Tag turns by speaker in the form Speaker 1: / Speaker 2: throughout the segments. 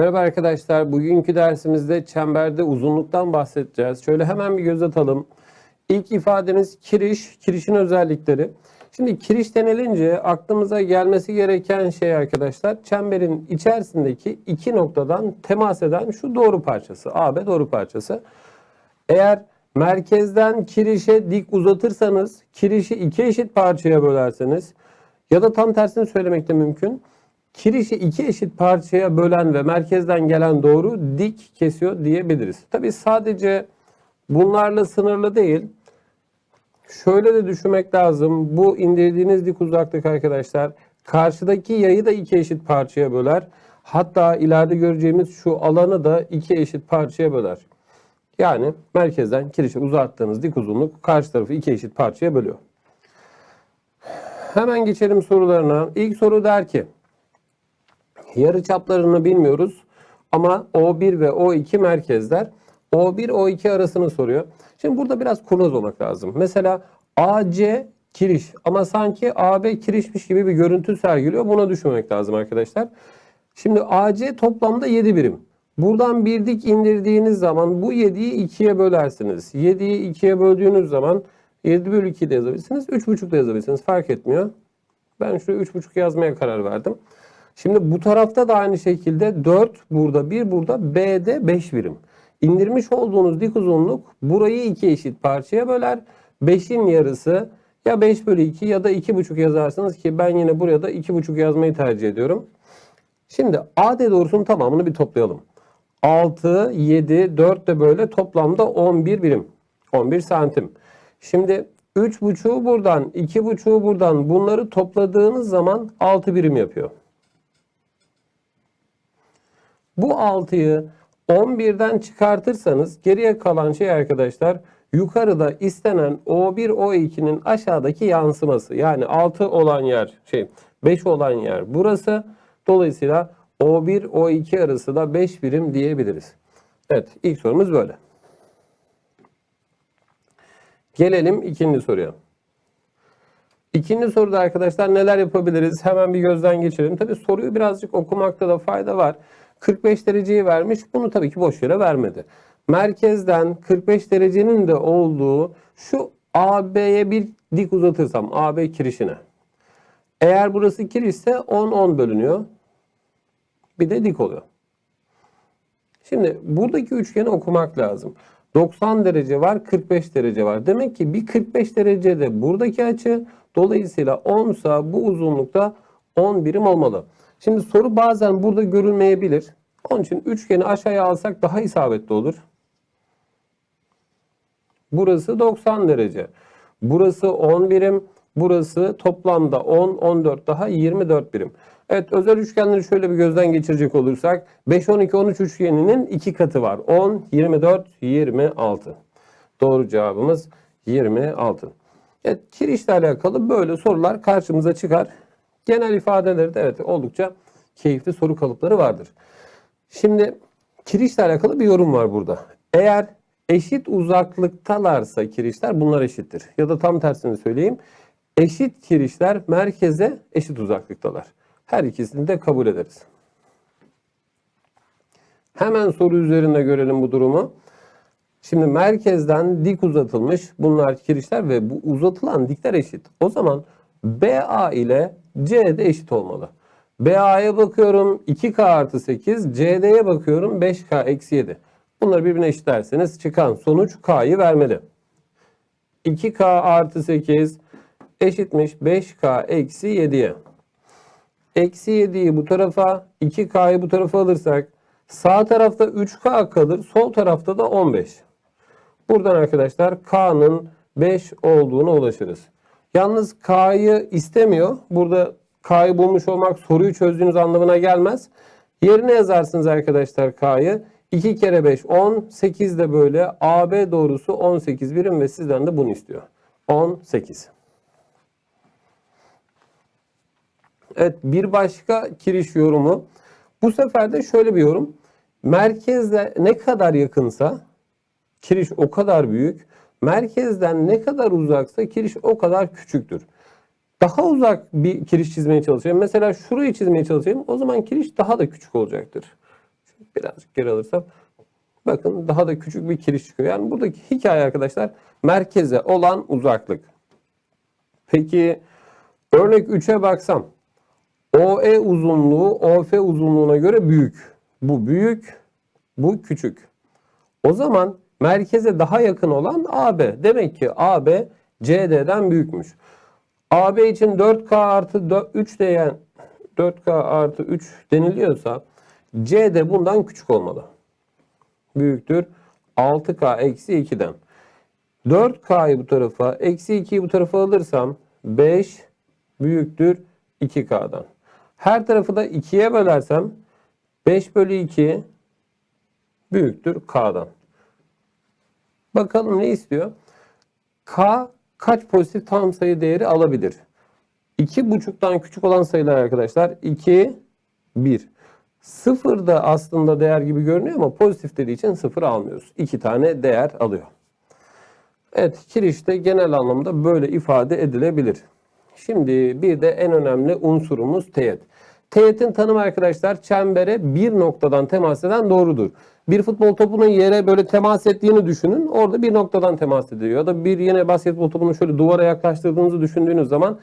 Speaker 1: Merhaba arkadaşlar. Bugünkü dersimizde çemberde uzunluktan bahsedeceğiz. Şöyle hemen bir göz atalım. İlk ifademiz kiriş, kirişin özellikleri. Şimdi kiriş denilince aklımıza gelmesi gereken şey arkadaşlar çemberin içerisindeki iki noktadan temas eden şu doğru parçası. AB doğru parçası. Eğer merkezden kirişe dik uzatırsanız, kirişi iki eşit parçaya bölerseniz ya da tam tersini söylemek de mümkün. Kirişi iki eşit parçaya bölen ve merkezden gelen doğru dik kesiyor diyebiliriz. Tabi sadece bunlarla sınırlı değil. Şöyle de düşünmek lazım. Bu indirdiğiniz dik uzaklık arkadaşlar karşıdaki yayı da iki eşit parçaya böler. Hatta ileride göreceğimiz şu alanı da iki eşit parçaya böler. Yani merkezden kirişe uzattığınız dik uzunluk karşı tarafı iki eşit parçaya bölüyor. Hemen geçelim sorularına. İlk soru der ki yarı çaplarını bilmiyoruz ama O1 ve O2 merkezler O1 O2 arasını soruyor. Şimdi burada biraz kurnaz olmak lazım. Mesela AC kiriş ama sanki AB kirişmiş gibi bir görüntü sergiliyor. Buna düşünmemek lazım arkadaşlar. Şimdi AC toplamda 7 birim. Buradan bir dik indirdiğiniz zaman bu 7'yi 2'ye bölersiniz. 7'yi 2'ye böldüğünüz zaman 7 bölü 2 de yazabilirsiniz. 3,5 da yazabilirsiniz. Fark etmiyor. Ben şuraya 3,5 yazmaya karar verdim. Şimdi bu tarafta da aynı şekilde 4 burada 1 burada B'de 5 birim. İndirmiş olduğunuz dik uzunluk burayı iki eşit parçaya böler. 5'in yarısı ya 5 bölü 2 ya da 2,5 yazarsınız ki ben yine buraya da 2,5 yazmayı tercih ediyorum. Şimdi AD doğrusunun tamamını bir toplayalım. 6, 7, 4 de böyle toplamda 11 birim. 11 santim. Şimdi 3,5'u buradan, 2,5'u buradan bunları topladığınız zaman 6 birim yapıyor. Bu 6'yı 11'den çıkartırsanız geriye kalan şey arkadaşlar yukarıda istenen O1 O2'nin aşağıdaki yansıması. Yani 6 olan yer şey 5 olan yer burası. Dolayısıyla O1 O2 arası da 5 birim diyebiliriz. Evet ilk sorumuz böyle. Gelelim ikinci soruya. İkinci soruda arkadaşlar neler yapabiliriz? Hemen bir gözden geçirelim. Tabii soruyu birazcık okumakta da fayda var. 45 dereceyi vermiş. Bunu tabii ki boş yere vermedi. Merkezden 45 derecenin de olduğu şu AB'ye bir dik uzatırsam AB kirişine. Eğer burası kirişse 10-10 bölünüyor. Bir de dik oluyor. Şimdi buradaki üçgeni okumak lazım. 90 derece var, 45 derece var. Demek ki bir 45 derecede buradaki açı dolayısıyla 10 sa bu uzunlukta 10 birim olmalı. Şimdi soru bazen burada görülmeyebilir. Onun için üçgeni aşağıya alsak daha isabetli olur. Burası 90 derece. Burası 10 birim. Burası toplamda 10, 14 daha 24 birim. Evet özel üçgenleri şöyle bir gözden geçirecek olursak 5, 12, 13 üçgeninin iki katı var. 10, 24, 26. Doğru cevabımız 26. Evet kirişle alakalı böyle sorular karşımıza çıkar. Genel ifadeleri de evet oldukça keyifli soru kalıpları vardır. Şimdi kirişle alakalı bir yorum var burada. Eğer eşit uzaklıktalarsa kirişler bunlar eşittir. Ya da tam tersini söyleyeyim. Eşit kirişler merkeze eşit uzaklıktalar. Her ikisini de kabul ederiz. Hemen soru üzerinde görelim bu durumu. Şimdi merkezden dik uzatılmış bunlar kirişler ve bu uzatılan dikler eşit. O zaman BA ile CD eşit olmalı. BA'ya bakıyorum 2K artı 8, CD'ye bakıyorum 5K eksi 7. Bunları birbirine eşitlerseniz çıkan sonuç K'yı vermeli. 2K artı 8 eşitmiş 5K eksi 7'ye. Eksi 7'yi bu tarafa, 2K'yı bu tarafa alırsak sağ tarafta 3K kalır, sol tarafta da 15. Buradan arkadaşlar K'nın 5 olduğuna ulaşırız. Yalnız K'yı istemiyor. Burada K'yı bulmuş olmak soruyu çözdüğünüz anlamına gelmez. Yerine yazarsınız arkadaşlar K'yı. 2 kere 5 10, 8 de böyle AB doğrusu 18 birim ve sizden de bunu istiyor. 18. Evet bir başka kiriş yorumu. Bu sefer de şöyle bir yorum. Merkezle ne kadar yakınsa kiriş o kadar büyük. Merkezden ne kadar uzaksa kiriş o kadar küçüktür. Daha uzak bir kiriş çizmeye çalışayım. Mesela şurayı çizmeye çalışayım. O zaman kiriş daha da küçük olacaktır. birazcık geri alırsam bakın daha da küçük bir kiriş çıkıyor. Yani buradaki hikaye arkadaşlar merkeze olan uzaklık. Peki örnek 3'e baksam OE uzunluğu OF uzunluğuna göre büyük. Bu büyük, bu küçük. O zaman merkeze daha yakın olan AB. Demek ki AB CD'den büyükmüş. AB için 4K artı 3 diyen 4K artı 3 deniliyorsa CD bundan küçük olmalı. Büyüktür 6K eksi 2'den. 4K'yı bu tarafa eksi 2'yi bu tarafa alırsam 5 büyüktür 2K'dan. Her tarafı da 2'ye bölersem 5 bölü 2 büyüktür K'dan. Bakalım ne istiyor? K kaç pozitif tam sayı değeri alabilir? 2,5'tan küçük olan sayılar arkadaşlar 2, 1. 0 da aslında değer gibi görünüyor ama pozitif dediği için 0 almıyoruz. 2 tane değer alıyor. Evet kirişte genel anlamda böyle ifade edilebilir. Şimdi bir de en önemli unsurumuz teğet. Teğetin tanımı arkadaşlar çembere bir noktadan temas eden doğrudur. Bir futbol topunun yere böyle temas ettiğini düşünün. Orada bir noktadan temas ediyor. Ya da bir yine basketbol topunu şöyle duvara yaklaştırdığınızı düşündüğünüz zaman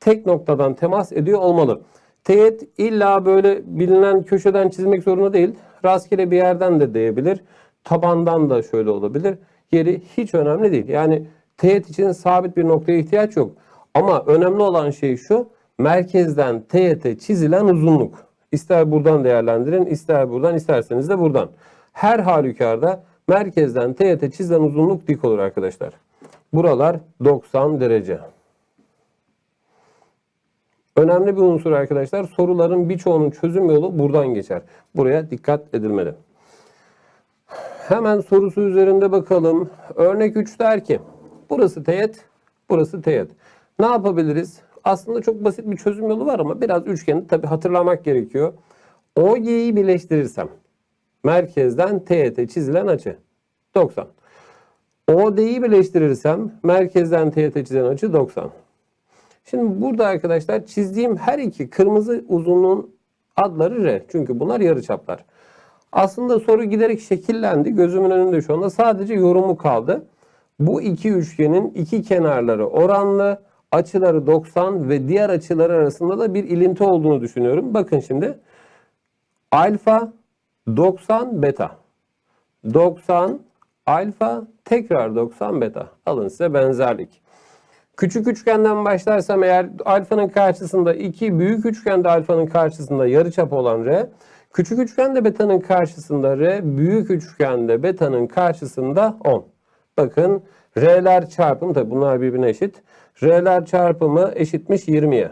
Speaker 1: tek noktadan temas ediyor olmalı. Teğet illa böyle bilinen köşeden çizmek zorunda değil. Rastgele bir yerden de değebilir. Tabandan da şöyle olabilir. Yeri hiç önemli değil. Yani teğet için sabit bir noktaya ihtiyaç yok. Ama önemli olan şey şu. Merkezden teğete çizilen uzunluk. İster buradan değerlendirin, ister buradan, isterseniz de buradan. Her halükarda merkezden teğete çizilen uzunluk dik olur arkadaşlar. Buralar 90 derece. Önemli bir unsur arkadaşlar. Soruların birçoğunun çözüm yolu buradan geçer. Buraya dikkat edilmeli. Hemen sorusu üzerinde bakalım. Örnek 3 der ki burası teğet, burası teğet. Ne yapabiliriz? Aslında çok basit bir çözüm yolu var ama biraz üçgeni tabi hatırlamak gerekiyor. OG'yi birleştirirsem merkezden teğete çizilen açı 90. OD'yi birleştirirsem merkezden teğete çizilen açı 90. Şimdi burada arkadaşlar çizdiğim her iki kırmızı uzunluğun adları R. Çünkü bunlar yarıçaplar. Aslında soru giderek şekillendi. Gözümün önünde şu anda sadece yorumu kaldı. Bu iki üçgenin iki kenarları oranlı, açıları 90 ve diğer açılar arasında da bir ilinti olduğunu düşünüyorum. Bakın şimdi. Alfa 90 beta. 90 alfa tekrar 90 beta. Alın size benzerlik. Küçük üçgenden başlarsam eğer alfanın karşısında 2, büyük üçgende alfanın karşısında yarıçap olan R, küçük üçgende beta'nın karşısında R, büyük üçgende beta'nın karşısında 10. Bakın R'ler çarpımı tabi bunlar birbirine eşit. R'ler çarpımı eşitmiş 20'ye.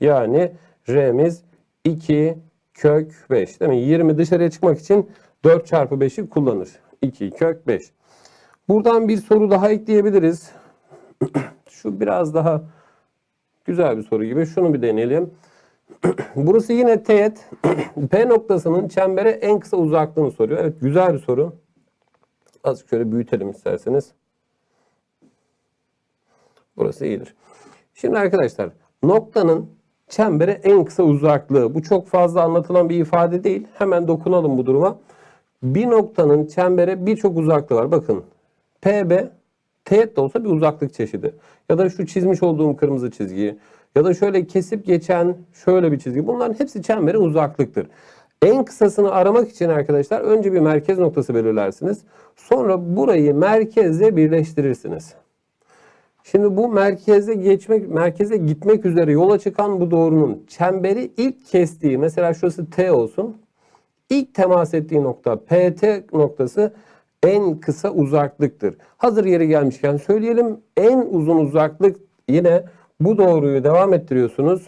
Speaker 1: Yani R'miz 2 kök 5. Değil mi? 20 dışarıya çıkmak için 4 çarpı 5'i kullanır. 2 kök 5. Buradan bir soru daha ekleyebiliriz. Şu biraz daha güzel bir soru gibi. Şunu bir deneyelim. Burası yine teğet. P noktasının çembere en kısa uzaklığını soruyor. Evet güzel bir soru. Azıcık şöyle büyütelim isterseniz. Burası iyidir. Şimdi arkadaşlar noktanın çembere en kısa uzaklığı. Bu çok fazla anlatılan bir ifade değil. Hemen dokunalım bu duruma. Bir noktanın çembere birçok uzaklığı var. Bakın PB teğet de olsa bir uzaklık çeşidi. Ya da şu çizmiş olduğum kırmızı çizgi. Ya da şöyle kesip geçen şöyle bir çizgi. Bunların hepsi çembere uzaklıktır. En kısasını aramak için arkadaşlar önce bir merkez noktası belirlersiniz. Sonra burayı merkezle birleştirirsiniz. Şimdi bu merkeze geçmek, merkeze gitmek üzere yola çıkan bu doğrunun çemberi ilk kestiği, mesela şurası T olsun. İlk temas ettiği nokta PT noktası en kısa uzaklıktır. Hazır yeri gelmişken söyleyelim. En uzun uzaklık yine bu doğruyu devam ettiriyorsunuz.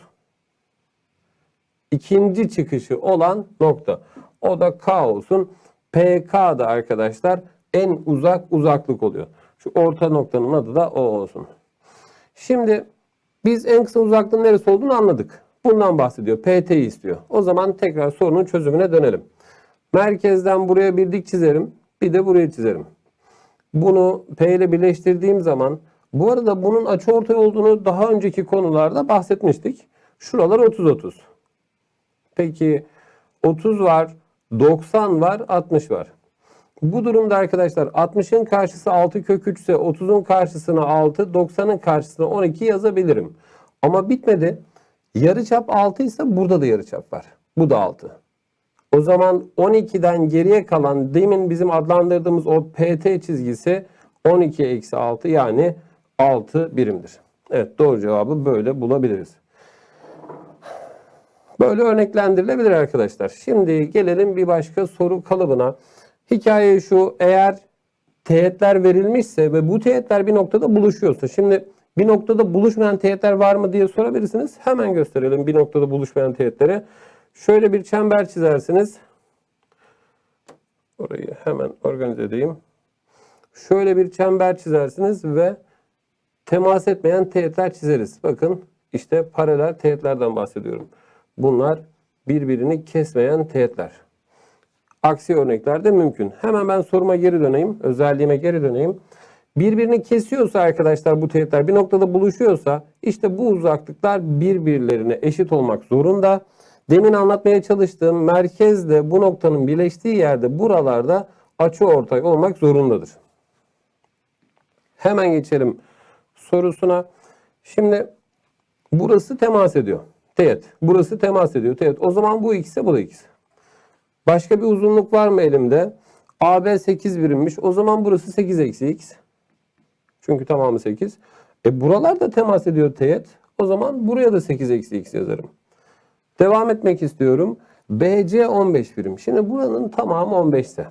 Speaker 1: İkinci çıkışı olan nokta. O da K olsun. PK da arkadaşlar en uzak uzaklık oluyor. Şu orta noktanın adı da O olsun. Şimdi biz en kısa uzaklığın neresi olduğunu anladık. Bundan bahsediyor. PT'yi istiyor. O zaman tekrar sorunun çözümüne dönelim. Merkezden buraya bir dik çizerim. Bir de buraya çizerim. Bunu P ile birleştirdiğim zaman bu arada bunun açıortay olduğunu daha önceki konularda bahsetmiştik. Şuralar 30-30. Peki 30 var, 90 var, 60 var. Bu durumda arkadaşlar 60'ın karşısı 6 kök 3 ise 30'un karşısına 6, 90'ın karşısına 12 yazabilirim. Ama bitmedi. Yarıçap 6 ise burada da yarıçap var. Bu da 6. O zaman 12'den geriye kalan demin bizim adlandırdığımız o PT çizgisi 12 eksi 6 yani 6 birimdir. Evet doğru cevabı böyle bulabiliriz. Böyle örneklendirilebilir arkadaşlar. Şimdi gelelim bir başka soru kalıbına. Hikaye şu eğer teğetler verilmişse ve bu teğetler bir noktada buluşuyorsa. Şimdi bir noktada buluşmayan teğetler var mı diye sorabilirsiniz. Hemen gösterelim bir noktada buluşmayan teğetleri. Şöyle bir çember çizersiniz. Orayı hemen organize edeyim. Şöyle bir çember çizersiniz ve temas etmeyen teğetler çizeriz. Bakın işte paralel teğetlerden bahsediyorum. Bunlar birbirini kesmeyen teğetler. Aksi örnekler de mümkün. Hemen ben soruma geri döneyim. Özelliğime geri döneyim. Birbirini kesiyorsa arkadaşlar bu teğetler bir noktada buluşuyorsa işte bu uzaklıklar birbirlerine eşit olmak zorunda. Demin anlatmaya çalıştığım merkezle bu noktanın birleştiği yerde buralarda açı ortay olmak zorundadır. Hemen geçelim sorusuna. Şimdi burası temas ediyor. Teğet. Burası temas ediyor. Teğet. O zaman bu ikisi bu da ikisi. Başka bir uzunluk var mı elimde? AB 8 birimmiş. O zaman burası 8 eksi x. Çünkü tamamı 8. E buralar da temas ediyor teğet. O zaman buraya da 8 eksi x yazarım. Devam etmek istiyorum. BC 15 birim. Şimdi buranın tamamı 15 ise.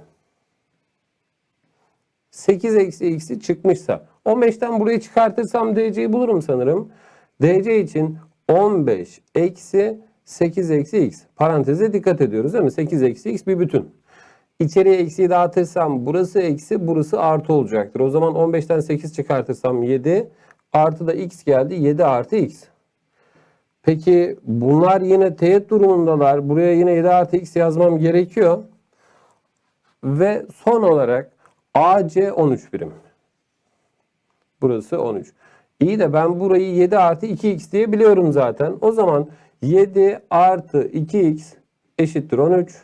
Speaker 1: 8 eksi x'i çıkmışsa 15'ten burayı çıkartırsam DC'yi bulurum sanırım. DC için 15 eksi 8 eksi x. Paranteze dikkat ediyoruz değil mi? 8 eksi x bir bütün. İçeriye eksiyi dağıtırsam burası eksi burası artı olacaktır. O zaman 15'ten 8 çıkartırsam 7 artı da x geldi 7 artı x. Peki bunlar yine teğet durumundalar. Buraya yine 7 artı x yazmam gerekiyor. Ve son olarak AC 13 birim. Burası 13. İyi de ben burayı 7 artı 2x diye biliyorum zaten. O zaman 7 artı 2x eşittir 13.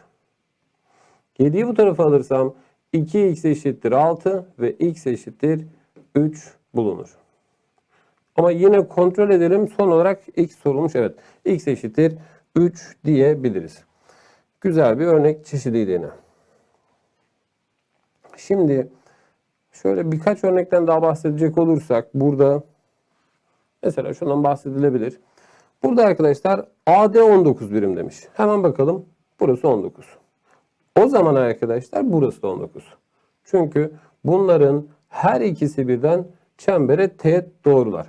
Speaker 1: 7'yi bu tarafa alırsam 2x eşittir 6 ve x eşittir 3 bulunur. Ama yine kontrol edelim. Son olarak x sorulmuş. Evet. x eşittir 3 diyebiliriz. Güzel bir örnek çeşidiydi yine. Şimdi şöyle birkaç örnekten daha bahsedecek olursak burada mesela şundan bahsedilebilir. Burada arkadaşlar AD 19 birim demiş. Hemen bakalım. Burası 19. O zaman arkadaşlar burası da 19. Çünkü bunların her ikisi birden çembere teğet doğrular.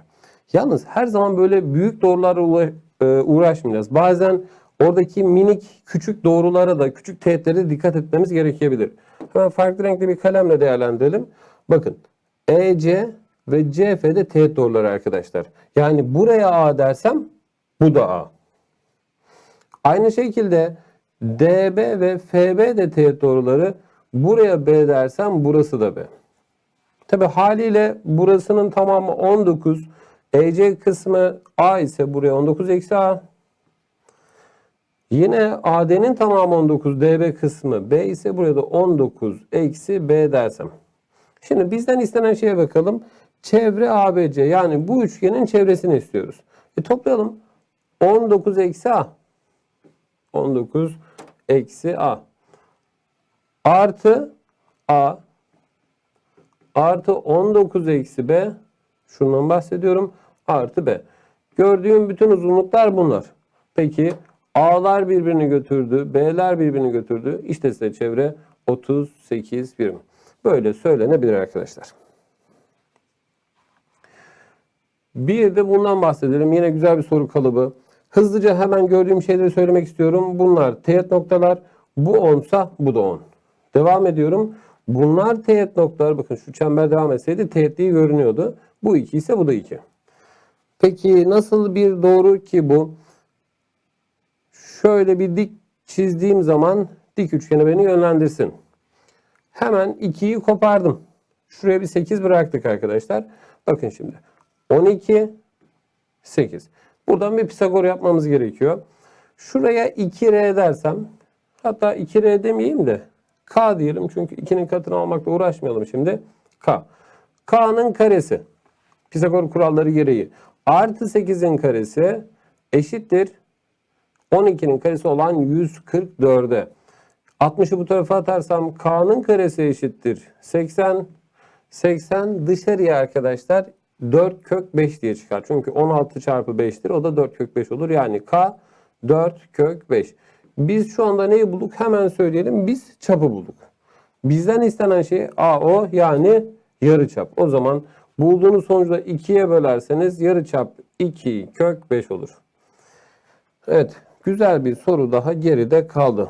Speaker 1: Yalnız her zaman böyle büyük doğrularla e, uğraşmayacağız. Bazen oradaki minik küçük doğrulara da küçük teğetlere dikkat etmemiz gerekebilir. Hemen farklı renkli bir kalemle değerlendirelim. Bakın EC ve CF de teğet doğruları arkadaşlar. Yani buraya A dersem bu da A. Aynı şekilde DB ve FB de teğet doğruları. Buraya B dersem burası da B. Tabi haliyle burasının tamamı 19. EC kısmı A ise buraya 19 eksi A. Yine AD'nin tamamı 19. DB kısmı B ise buraya da 19 eksi B dersem. Şimdi bizden istenen şeye bakalım. Çevre ABC yani bu üçgenin çevresini istiyoruz. E toplayalım. 19 eksi A. 19 eksi A. Artı A. Artı 19 eksi B. Şundan bahsediyorum. Artı B. Gördüğüm bütün uzunluklar bunlar. Peki A'lar birbirini götürdü. B'ler birbirini götürdü. İşte size çevre 38 birim. Böyle söylenebilir arkadaşlar. Bir de bundan bahsedelim. Yine güzel bir soru kalıbı. Hızlıca hemen gördüğüm şeyleri söylemek istiyorum. Bunlar teğet noktalar. Bu 10'sa bu da 10. Devam ediyorum. Bunlar teğet noktalar. Bakın şu çember devam etseydi teğetliği görünüyordu. Bu 2 ise bu da 2. Peki nasıl bir doğru ki bu? Şöyle bir dik çizdiğim zaman dik üçgeni beni yönlendirsin. Hemen 2'yi kopardım. Şuraya bir 8 bıraktık arkadaşlar. Bakın şimdi. 12, 8. Buradan bir Pisagor yapmamız gerekiyor. Şuraya 2R dersem Hatta 2R demeyeyim de K diyelim. Çünkü 2'nin katını almakla uğraşmayalım şimdi. K. K'nın karesi. Pisagor kuralları gereği. Artı 8'in karesi eşittir 12'nin karesi olan 144'e. 60'ı bu tarafa atarsam K'nın karesi eşittir 80. 80 dışarıya arkadaşlar 4 kök 5 diye çıkar. Çünkü 16 çarpı 5'tir. O da 4 kök 5 olur. Yani K 4 kök 5. Biz şu anda neyi bulduk? Hemen söyleyelim. Biz çapı bulduk. Bizden istenen şey AO yani yarıçap. O zaman bulduğunuz sonucu da 2'ye bölerseniz yarıçap 2 kök 5 olur. Evet. Güzel bir soru daha geride kaldı.